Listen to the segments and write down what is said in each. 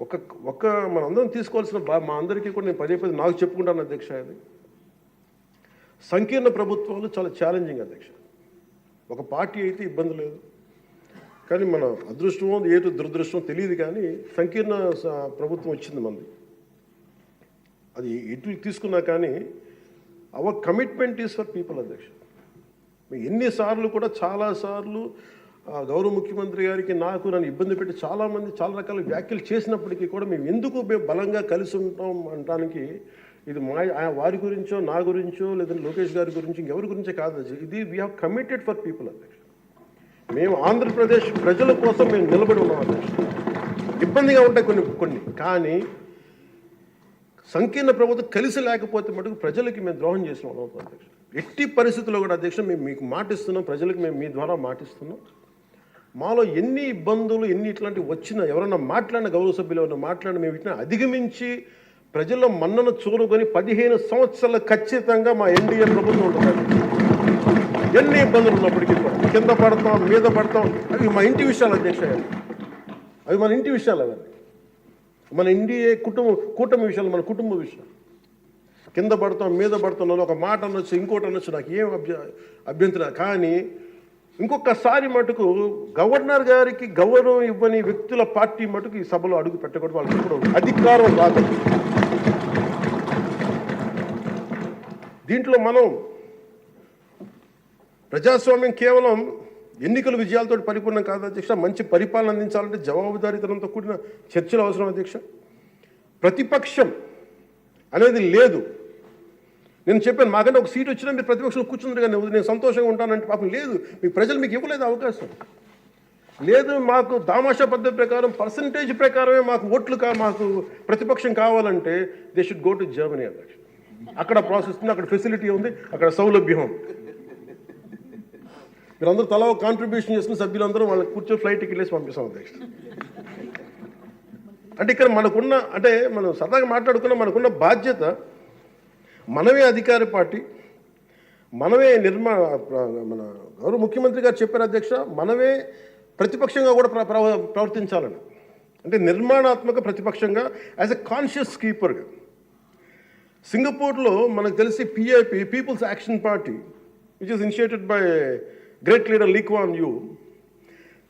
ఒక ఒక మనందరం తీసుకోవాల్సిన బా మా అందరికీ కూడా నేను పదే పదే నాకు చెప్పుకుంటాను అధ్యక్ష అది. సంకీర్ణ ప్రభుత్వాలు చాలా ఛాలెంజింగ్ అధ్యక్ష. ఒక పార్టీ అయితే ఇబ్బంది లేదు. కానీ మన అదృష్టమో ఏటు దురదృష్టమో తెలియదు కానీ సంకీర్ణ ప్రభుత్వం వచ్చింది మనది. అది ఎటు తీసుకున్నా కానీ our commitment is for people అధ్యక్ష. ఎన్నిసార్లు కూడా చాలాసార్లు గౌరవ ముఖ్యమంత్రి గారికి నాకు నన్ను ఇబ్బంది పెట్టి చాలామంది చాలా రకాల వ్యాఖ్యలు చేసినప్పటికీ కూడా మేము ఎందుకు మేము బలంగా కలిసి ఉంటాం అనడానికి ఇది మా వారి గురించో నా గురించో లేదంటే లోకేష్ గారి గురించి ఇంకెవరి గురించో కాదు. ఇది we have committed for people అధ్యక్ష. మేము ఆంధ్రప్రదేశ్ ప్రజల కోసం మేము నిలబడి ఉన్నాం అధ్యక్ష. ఇబ్బందిగా ఉంటాయి కొన్ని కొన్ని. కానీ సంకీర్ణ ప్రభుత్వం కలిసి లేకపోతే మటుకు ప్రజలకి మేము ద్రోహం చేసిన వాళ్ళం అధ్యక్ష. ఎట్టి పరిస్థితుల్లో కూడా అధ్యక్ష మేము మీకు మాటిస్తున్నాం ప్రజలకు మేము మీ ద్వారా మాటిస్తున్నాం మాలో ఎన్ని ఇబ్బందులు ఎన్ని ఇట్లాంటివి వచ్చినా ఎవరైనా మాట్లాడిన గౌరవ సభ్యులు ఎవరైనా మాట్లాడిన మేము ఇట్లా అధిగమించి ప్రజల్లో మన్నను చూరుకొని పదిహేను సంవత్సరాలు ఖచ్చితంగా మా ఎన్డీఏ ప్రభుత్వం ఉంటుంది ఎన్ని ఇబ్బందులు ఉన్నప్పటికీ కూడా కింద పడతాం మీద పడతాం అవి మా ఇంటి విషయాలు అధ్యక్ష అవి మన ఇంటి విషయాలు అవన్నీ మన ఎన్డీఏ కుటుంబ కూటమి విషయాలు మన కుటుంబ విషయాలు. కింద పడతాం మీద పడతాం ఒక మాట అనొచ్చు ఇంకోటి అనొచ్చు నాకు ఏం అభ్య అభ్యంతరం కానీ ఇంకొకసారి మటుకు గవర్నర్ గారికి గౌరవం ఇవ్వని వ్యక్తుల పార్టీ మటుకు ఈ సభలో అడుగు పెట్టకూడదు వాళ్ళకి ఇప్పుడు అధికారం రాదు. దీంట్లో మనం ప్రజాస్వామ్యం కేవలం ఎన్నికల విజయాలతో పరిపూర్ణం కాదు అధ్యక్ష మంచి పరిపాలన అందించాలంటే జవాబుదారీతనంతో కూడిన చర్చలు అవసరం అధ్యక్ష. ప్రతిపక్షం అనేది లేదు. నేను చెప్పాను మాకంటే ఒక సీట్ వచ్చినా మీరు ప్రతిపక్షంలో కూర్చున్నారు కానీ నేను సంతోషంగా ఉంటానంటే పాపం లేదు. మీ ప్రజలు మీకు ఇవ్వలేదు అవకాశం. లేదు మాకు దామాషా పద్ధతి ప్రకారం పర్సంటేజ్ ప్రకారమే మాకు ఓట్లు కా మాకు ప్రతిపక్షం కావాలంటే they should go to Germany అధ్యక్ష అక్కడ ప్రాసెస్ ఉంది అక్కడ ఫెసిలిటీ ఉంది అక్కడ సౌలభ్యం ఉంది. మీరందరూ తలా ఒక కాంట్రిబ్యూషన్ చేసిన సభ్యులందరూ వాళ్ళకి కూర్చొని ఫ్లైట్ టికెట్ వేసి పంపిస్తాం అధ్యక్ష. అంటే ఇక్కడ మనకున్న అంటే మనం సరదాగా మాట్లాడుకున్న మనకున్న బాధ్యత మనమే అధికార పార్టీ మనమే నిర్మా మన గౌరవ ముఖ్యమంత్రి గారు చెప్పారు అధ్యక్ష మనమే ప్రతిపక్షంగా కూడా ప్రవ- ప్రవర్తించాలని. అంటే నిర్మాణాత్మక ప్రతిపక్షంగా యాజ్ ఎ కాన్షియస్ కీపర్గా సింగపూర్లో మనకు తెలిసి PIP people's action party which is initiated by great leader Lee Kuan Yew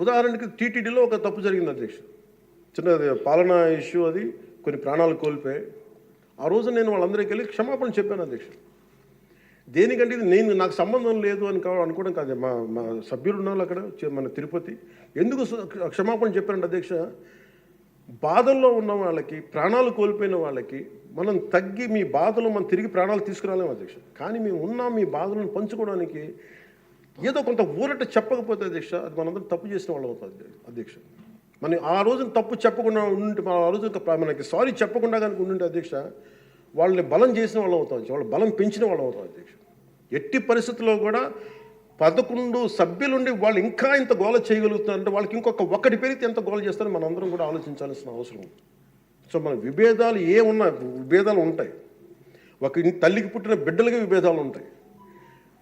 ఉదాహరణకి టీటీడీలో ఒక తప్పు జరిగింది అధ్యక్ష. చిన్నది పాలనా ఇష్యూ అది కొన్ని ప్రాణాలు కోల్పోయాయి. ఆ రోజు నేను వాళ్ళందరికీ వెళ్ళి క్షమాపణ చెప్పాను అధ్యక్ష. దేనికంటే ఇది నేను నాకు సంబంధం లేదు అని కావాలి అనుకోవడం కాదు. మా మా సభ్యులు ఉన్నారు అక్కడ మన తిరుపతి. ఎందుకు క్షమాపణ చెప్పారంటే అధ్యక్ష బాధల్లో ఉన్న వాళ్ళకి ప్రాణాలు కోల్పోయిన వాళ్ళకి మనం తగ్గి మీ బాధలు మనం తిరిగి ప్రాణాలు తీసుకురాలేము అధ్యక్ష. కానీ మేము ఉన్నాం మీ బాధలను పంచుకోవడానికి ఏదో కొంత ఊరట చెప్పకపోతే అధ్యక్ష అది మనందరం తప్పు చేసిన వాళ్ళం అవుతుంది అధ్యక్ష. మనం ఆ రోజున తప్పు చెప్పకుండా ఉండి మన ఆ రోజు మనకి సారీ చెప్పకుండా కనుక ఉండి అధ్యక్ష వాళ్ళని బలం చేసిన వాళ్ళం అవుతాం వాళ్ళు బలం పెంచిన వాళ్ళం అవుతాం అధ్యక్ష. ఎట్టి పరిస్థితుల్లో కూడా పదకొండు సభ్యులుండి వాళ్ళు ఇంకా ఇంత గోల చేయగలుగుతున్నారంటే వాళ్ళకి ఇంకొక ఒకటి పెరిగితే ఎంత గోల చేస్తారో మనందరం కూడా ఆలోచించాల్సిన అవసరం ఉంది. సో మన విభేదాలు ఏ ఉన్నా విభేదాలు ఉంటాయి. ఒక తల్లికి పుట్టిన బిడ్డలకి విభేదాలు ఉంటాయి.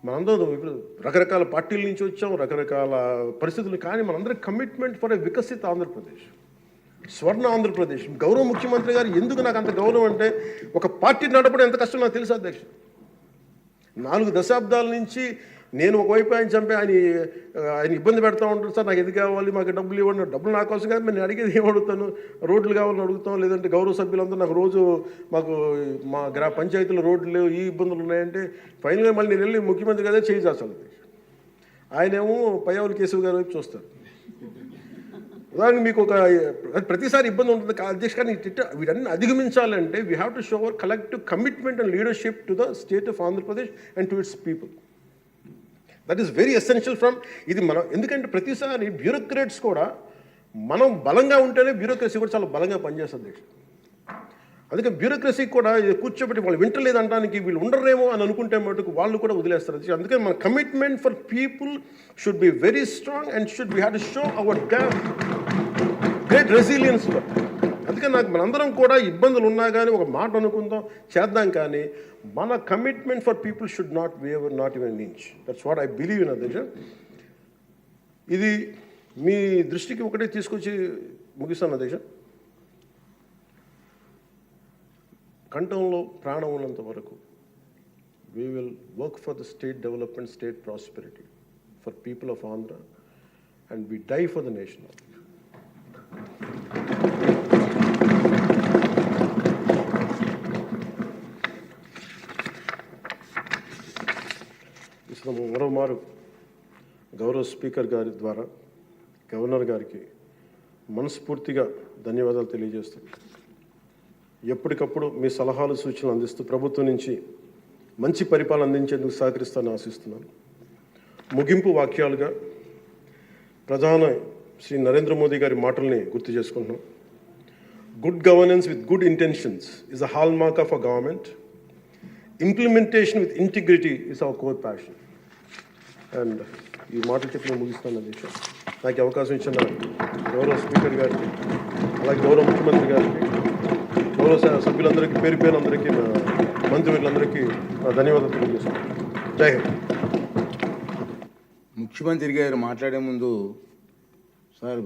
మనందరం ఇప్పుడు రకరకాల పార్టీల నుంచి వచ్చాం రకరకాల పరిస్థితులు కానీ మనందరి కమిట్మెంట్ ఫర్ ఏ వికసిత ఆంధ్రప్రదేశ్. స్వర్ణ ఆంధ్రప్రదేశ్. గౌరవ ముఖ్యమంత్రి గారు ఎందుకు నాకు అంత గౌరవం అంటే ఒక పార్టీ నడపడం ఎంత కష్టం నాకు తెలుసు అధ్యక్ష. నాలుగు దశాబ్దాల నుంచి నేను ఒకవైపు ఆయన చంపి ఆయన ఆయన ఇబ్బంది పెడతా ఉంటాడు సార్ నాకు ఇది కావాలి? మాకు డబ్బులు ఇవ్వండి. డబ్బులు నా కోసం కాదు నేను అడిగేది ఏం అడుగుతాను? రోడ్లు కావాలని అడుగుతాం లేదంటే గౌరవ సభ్యులందరూ నాకు రోజు మాకు మా గ్రా పంచాయతీలో రోడ్లు లేవు ఈ ఇబ్బందులు ఉన్నాయంటే ఫైనల్గా మళ్ళీ నేను వెళ్ళి ముఖ్యమంత్రి కదా చేయి అసలు ఆయనేమో పయ్యావుల కేశవ్ గారి వైపు చూస్తారు. ఉదాహరణకు మీకు ఒక ప్రతిసారి ఇబ్బంది ఉంటుంది. కా- అధ్యక్ష కానీ ఇట్ట- వీటన్ని అధిగమించాలంటే we have to show our collective commitment and leadership to the state of Andhra Pradesh and to its people that is very essential from ఇది మనం ఎందుకంటే ప్రతిసారి బ్యూరోక్రేట్స్ కూడా మనం బలంగా ఉంటేనే బ్యూరోక్రసీ కూడా చాలా బలంగా పనిచేస్తుంది. అందుకే బ్యూరోక్రసీ కూడా కూర్చోబెట్టి వాళ్ళు వింటలేదు అనడానికి వీళ్ళు ఉండరేమో అని అనుకుంటే మటుకు వాళ్ళు కూడా వదిలేస్తారు. అందుకే మన commitment for people should be very strong and should be had show our great resilience అందుకే నాకు మనందరం కూడా ఇబ్బందులు ఉన్నా కానీ ఒక మాట అనుకుందాం చేద్దాం కానీ మన commitment for people should not waver not even inch that's what I believe in అధ్యక్ష ఇది మీ దృష్టికి ఒకటే తీసుకొచ్చి ముగిస్తాను అధ్యక్ష కంఠంలో ప్రాణం ఉన్నంత వరకు we will work for the state development state prosperity for people of Andhra and we die for the nation ఇసలు గౌరవ స్పీకర్ గారి ద్వారా గవర్నర్ గారికి మనస్ఫూర్తిగా ధన్యవాదాలు తెలియజేస్తూ ఎప్పటికప్పుడు మీ సలహాలు సూచనలు అందిస్తూ ప్రభుత్వం నుంచి మంచి పరిపాలన అందించేందుకు సహకరిస్తానని ఆశిస్తున్నాను. ముగింపు వాక్యాలుగా ప్రధాన శ్రీ నరేంద్ర మోదీ గారి మాటల్ని గుర్తు చేసుకుంటున్నాం. Good governance with good intentions is a hallmark of a government implementation with integrity is our core passion and ఈ మాటలు చెప్పిన ముగిస్తాను అధ్యక్ష నాకు అవకాశం ఇచ్చిన గౌరవ స్పీకర్ గారికి అలాగే గౌరవ ముఖ్యమంత్రి గారికి గౌరవ స- సభ్యులందరికీ పేరు పేరు అందరికీ నా మంత్రివర్యులందరికీ నా ధన్యవాదాలు తెలియజేస్తాను జై హింద్. ముఖ్యమంత్రి గారు మాట్లాడే ముందు సార్